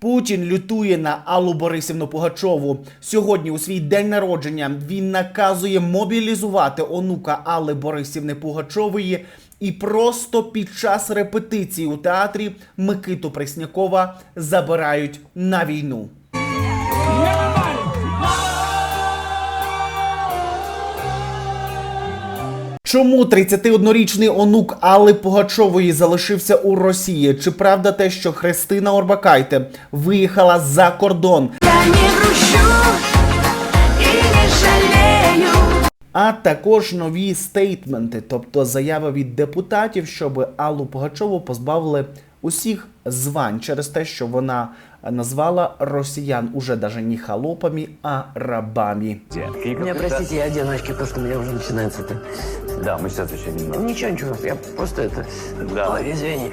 Путін лютує на Аллу Борисівну Пугачову. Сьогодні, у свій день народження, він наказує мобілізувати онука Алли Борисівни Пугачової. І просто під час репетиції у театрі Микиту Преснякова забирають на війну. Чому 31-річний онук Алли Пугачової залишився у Росії? Чи правда те, що Христина Орбакайте виїхала за кордон? Я не грущу і не жалею. А також нові стейтменти, тобто заяви від депутатів, щоб Аллу Пугачову позбавили усіх звань через те, що вона назвала росіян уже даже не холопами, а рабами. Детки, Меня простите, я одену очки, потому что у меня уже начинается это. Да, мы сейчас еще немного. Ничего, ничего, я просто это... Да. Ой, извини.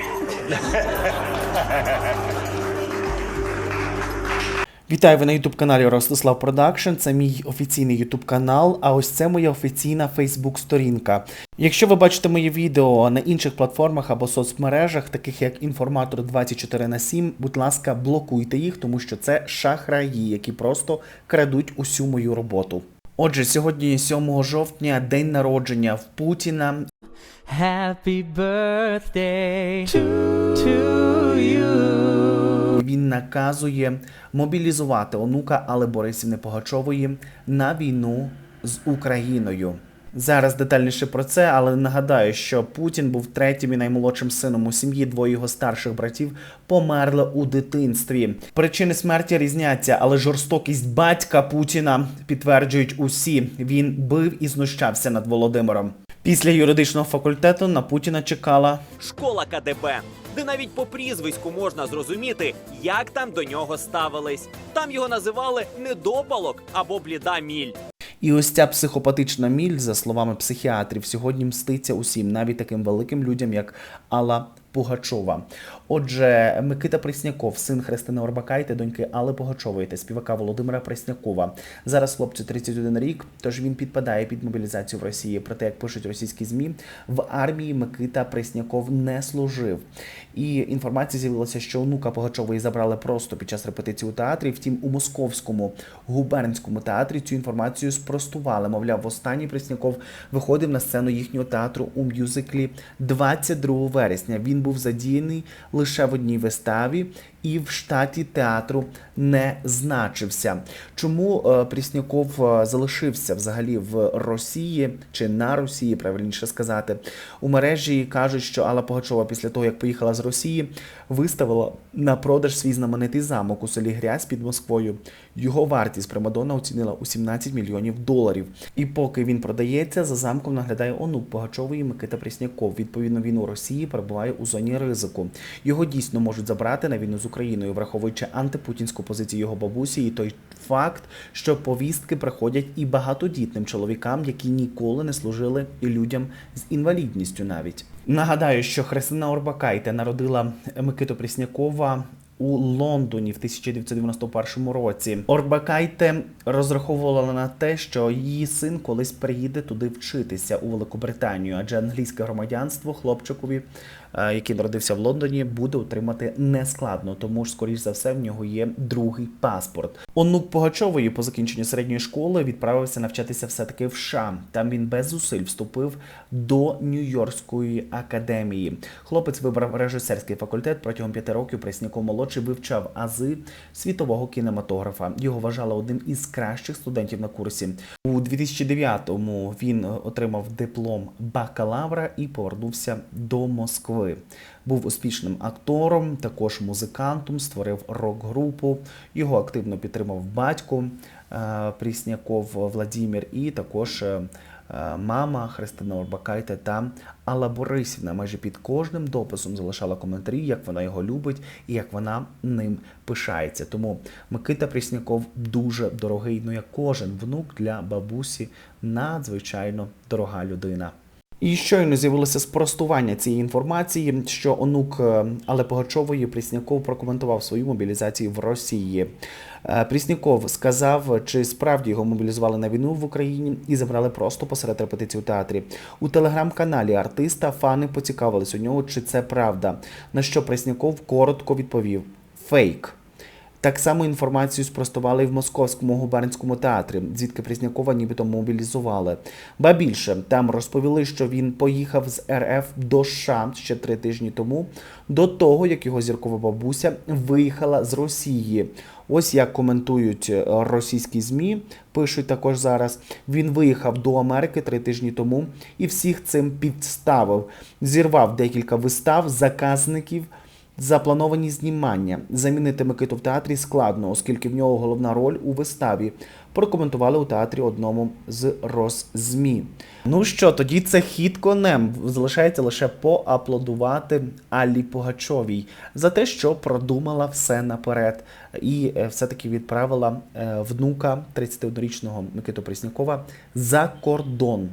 Вітаю ви на youtube каналі Ростислав Продакшн. Це мій офіційний youtube канал. А ось це моя офіційна Facebook сторінка. Якщо ви бачите мої відео на інших платформах або соцмережах, таких як інформатор 24 на 7, будь ласка, блокуйте їх, тому що це шахраї, які просто крадуть усю мою роботу. Отже, сьогодні, 7 жовтня, день народження в Путіна. Happy birthday to, to you. Він наказує мобілізувати онука Алли Борисівни Погачової на війну з Україною. Зараз детальніше про це, але нагадаю, що Путін був третім і наймолодшим сином у сім'ї. Двоє його старших братів померли у дитинстві. Причини смерті різняться, але жорстокість батька Путіна підтверджують усі. Він бив і знущався над Володимиром. Після юридичного факультету на Путіна чекала школа КДБ, де навіть по прізвиську можна зрозуміти, як там до нього ставились. Там його називали недопалок або бліда міль. І ось ця психопатична міль, за словами психіатрів, сьогодні мститься усім, навіть таким великим людям, як Алла Пугачова. Отже, Микита Пресняков, син Христини Орбакайте, доньки Алли Пугачової та співака Володимира Преснякова. Зараз хлопцю 31 рік, тож він підпадає під мобілізацію в Росії. Проте, як пишуть російські змі, в армії Микита Пресняков не служив. І інформація з'явилася, що онука Пугачової забрали просто під час репетиції у театрі. Втім, у московському губернському театрі цю інформацію спростували. Мовляв, востаннє Пресняков виходив на сцену їхнього театру у мюзиклі 22 вересня. Він був задіяний лише в одній виставі і в штаті театру не значився. Чому е, Пресняков е, залишився взагалі в Росії чи на Росії, правильніше сказати, у мережі кажуть, що Алла Пугачова після того, як поїхала з Росії, виставила на продаж свій знаменитий замок у селі Грязь під Москвою. Його вартість Примадонна оцінила у 17 мільйонів доларів. І поки він продається, за замком наглядає онук Пугачової Микита Пресняков. Відповідно, він у Росії перебуває у зоні ризику. Його дійсно можуть забрати на війну з Україною, враховуючи антипутінську позицію його бабусі і той факт, що повістки приходять і багатодітним чоловікам, які ніколи не служили і людям з інвалідністю навіть. Нагадаю, що Христина Орбакайте народила Микиту Преснякова у Лондоні в 1991 році. Орбакайте розраховувала на те, що її син колись приїде туди вчитися у Великобританію, адже англійське громадянство хлопчикові, який народився в Лондоні, буде отримати нескладно, тому ж, скоріш за все, в нього є другий паспорт. Онук Пугачової по закінченню середньої школи відправився навчатися все-таки в США. Там він без зусиль вступив до Нью-Йоркської академії. Хлопець вибрав режисерський факультет протягом п'яти років. Пресняков молодший вивчав ази світового кінематографа. Його вважали одним із кращих студентів на курсі. У 2009-му він отримав диплом бакалавра і повернувся до Москви. Був успішним актором, також музикантом, створив рок-групу. Його активно підтримав батько е, Прісняков Владимир і також е, е, мама Христина Орбакайте та Алла Борисівна. Майже під кожним дописом залишала коментарі, як вона його любить і як вона ним пишається. Тому Микита Прісняков дуже дорогий, ну як кожен внук для бабусі, надзвичайно дорога людина. І щойно з'явилося спростування цієї інформації, що онук е, Але Пугачової Прісняков прокоментував свою мобілізацію в Росії. Е, Прісняков сказав, чи справді його мобілізували на війну в Україні і забрали просто посеред репетиції у театрі. У телеграм-каналі артиста фани поцікавились у нього, чи це правда. На що Пресняков коротко відповів: фейк. Так само інформацію спростували і в Московському губернському театрі, звідки Преснякова нібито мобілізували. Ба більше там розповіли, що він поїхав з РФ до США ще три тижні тому, до того як його зіркова бабуся виїхала з Росії. Ось як коментують е, російські змі, пишуть також зараз. Він виїхав до Америки три тижні тому і всіх цим підставив. Зірвав декілька вистав, заказників. Заплановані знімання. Замінити Микиту в театрі складно, оскільки в нього головна роль у виставі. Прокоментували у театрі одному з Росзмі. Ну що, тоді це хід конем. Залишається лише поаплодувати Аллі Пугачовій за те, що продумала все наперед, і е, все-таки відправила е, внука 31-річного Микиту Преснякова за кордон.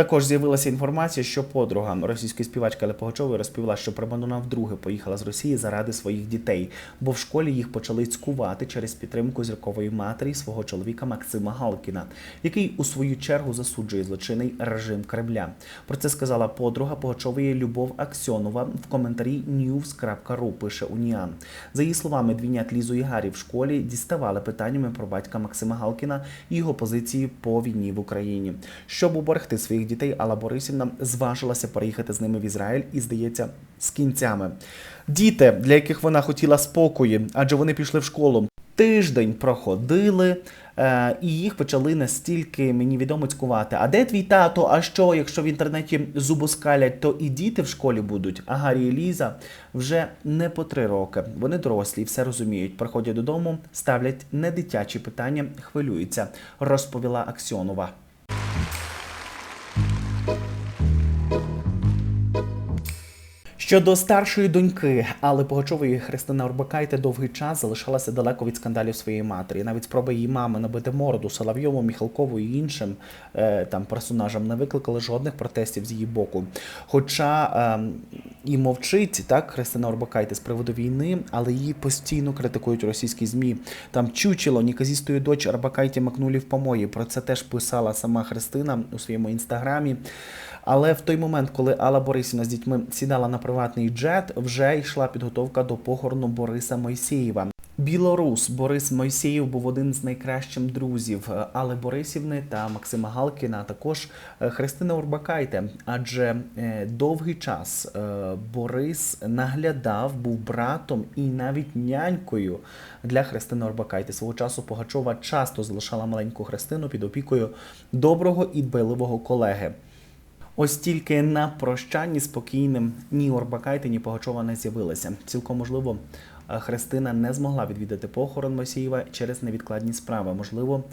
Також з'явилася інформація, що подруга російської співачки Алли Пугачової розповіла, що Примадонна вдруге поїхала з Росії заради своїх дітей, бо в школі їх почали цькувати через підтримку зіркової матері свого чоловіка Максима Галкіна, який у свою чергу засуджує злочинний режим Кремля. Про це сказала подруга Пугачової Любов Аксьонова в коментарі news.ru, пише Уніан. За її словами, двійнят Лізу і Гарі в школі діставали питаннями про батька Максима Галкіна і його позиції по війні в Україні. Щоб уберегти своїх дітей, Алла Борисівна зважилася переїхати з ними в Ізраїль і, здається, з кінцями. Діти, для яких вона хотіла спокої, адже вони пішли в школу. Тиждень проходили, е, і їх почали настільки мені відомо цькувати. А де твій тато? А що, якщо в інтернеті зубоскалять, то і діти в школі будуть. А Гаррі і Ліза вже не по три роки. Вони дорослі, все розуміють. Приходять додому, ставлять не дитячі питання, хвилюються, розповіла Аксьонова. Щодо старшої доньки Алли Погачової Христина Орбакайте довгий час залишалася далеко від скандалів своєї матері. Навіть спроби її мами набити морду Соловйову, Міхалкову і іншим е, там персонажам не викликали жодних протестів з її боку. Хоча е, і мовчить так Христина Орбакайте з приводу війни, але її постійно критикують російські змі. Там чучело Ніказістої дочі Арбакайті макнулі в помої. Про це теж писала сама Христина у своєму інстаграмі. Але в той момент, коли Алла Борисівна з дітьми сідала на приватний джет, вже йшла підготовка до похорону Бориса Мойсеєва. Білорус Борис Мойсеєв був один з найкращих друзів е, Алли Борисівни та Максима Галкіна, а також е, Христина Урбакайте. Адже е, довгий час Борис наглядав, був братом і навіть нянькою для Христини Орбакайте. Свого часу Пугачова часто залишала маленьку Христину під опікою доброго і дбайливого колеги. Ось тільки на прощанні спокійним ні Орбакайте, ні Погачова не з'явилися. Цілком можливо, Христина не змогла відвідати похорон Мосієва через невідкладні справи. Можливо,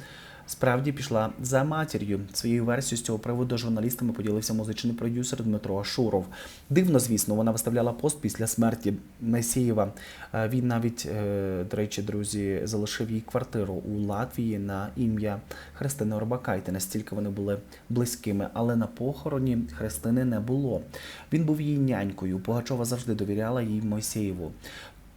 справді пішла за матір'ю. Своєю версією з цього приводу журналістами поділився музичний продюсер Дмитро Ашуров. Дивно, звісно, вона виставляла пост після смерті Месієва. Е, Він навіть, е, до речі, друзі, залишив їй квартиру у Латвії на ім'я Христини Орбакайте. Настільки вони були близькими, але на похороні Христини не було. Він був її нянькою. Пугачова завжди довіряла їй Мойсеєву.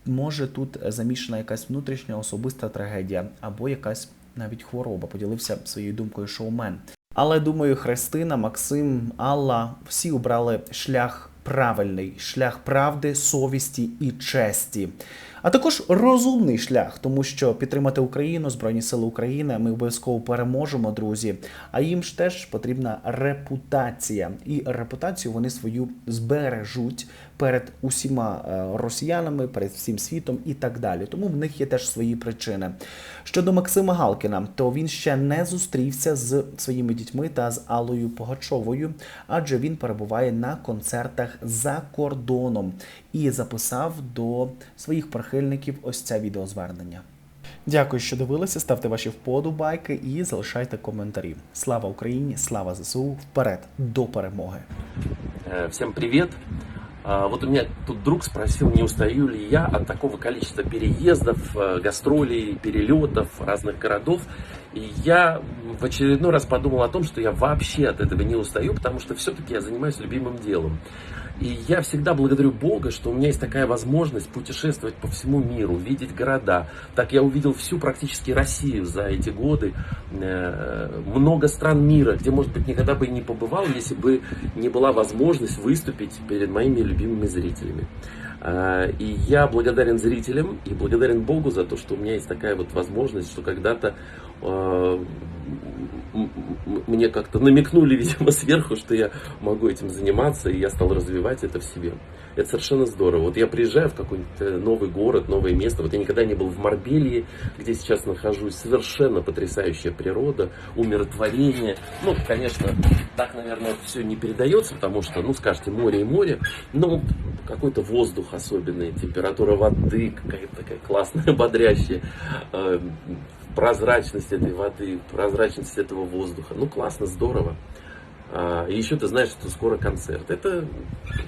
Може, тут замішана якась внутрішня особиста трагедія або якась навіть хвороба. Поділився своєю думкою шоумен. Але думаю, Христина, Максим, Алла всі обрали шлях правильний, шлях правди, совісті і честі. А також розумний шлях, тому що підтримати Україну, Збройні Сили України, ми обов'язково переможемо, друзі. А їм ж теж потрібна репутація. І репутацію вони свою збережуть перед усіма е, росіянами, перед всім світом і так далі. Тому в них є теж свої причини. Щодо Максима Галкіна, то він ще не зустрівся з своїми дітьми та з Аллою Погачовою, адже він перебуває на концертах за кордоном і записав до своїх прихильників ось це відеозвернення. Дякую, що дивилися. Ставте ваші вподобайки і залишайте коментарі. Слава Україні! Слава ЗСУ! Вперед до перемоги! Э, Всем привет. А, Вот у меня тут друг спросил, не устаю ли я от такого количества переездов, э, гастролей, перелетов разных городов. Я в очередной раз подумал о том, что я вообще от этого не устаю, потому что все-таки я занимаюсь любимым делом. И я всегда благодарю Бога, что у меня есть такая возможность путешествовать по всему миру, видеть города. Так я увидел всю практически Россию за эти годы, э, много стран мира, где, может быть, никогда бы и не побывал, если бы не была возможность выступить перед моими любимыми зрителями. А, И я благодарен зрителям и благодарен Богу за то, что у меня есть такая вот возможность, что когда-то э, мне как-то намекнули, видимо, сверху, что я могу этим заниматься, и я стал развивать это в себе. Это совершенно здорово. Вот я приезжаю в какой-нибудь новый город, новое место. Вот я никогда не был в Марбелии, где сейчас нахожусь. Совершенно потрясающая природа, умиротворение. Ну, конечно, так, наверное, все не передается, потому что, ну, скажете, море и море. Но какой-то воздух особенный, температура воды какая-то такая классная, бодрящая. э, Прозрачность этой воды, прозрачность этого воздуха. Ну, классно, здорово. А, И еще ты знаешь, что скоро концерт. Это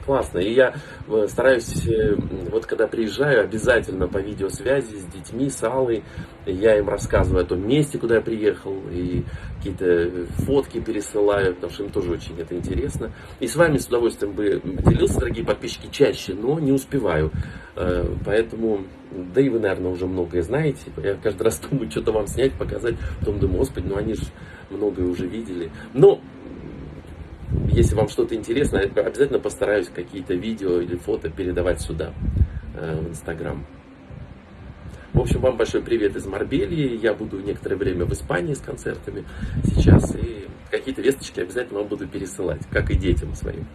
классно. И я э, стараюсь, э, вот когда приезжаю, обязательно по видеосвязи с детьми, с Аллой, я им рассказываю о том месте, куда я приехал, и какие-то фотки пересылаю, потому что им тоже очень это интересно. И с вами с удовольствием бы поделился, дорогие подписчики, чаще, но не успеваю. Э, Поэтому, да и вы, наверное, уже многое знаете. Я каждый раз думаю, что-то вам снять, показать. Потом думаю, господи, ну они же многое уже видели. Но если вам что-то интересно, я обязательно постараюсь какие-то видео или фото передавать сюда, э, в Инстаграм. В общем, вам большой привет из Марбелии. Я буду некоторое время в Испании с концертами сейчас. И какие-то весточки обязательно вам буду пересылать, как и детям своим.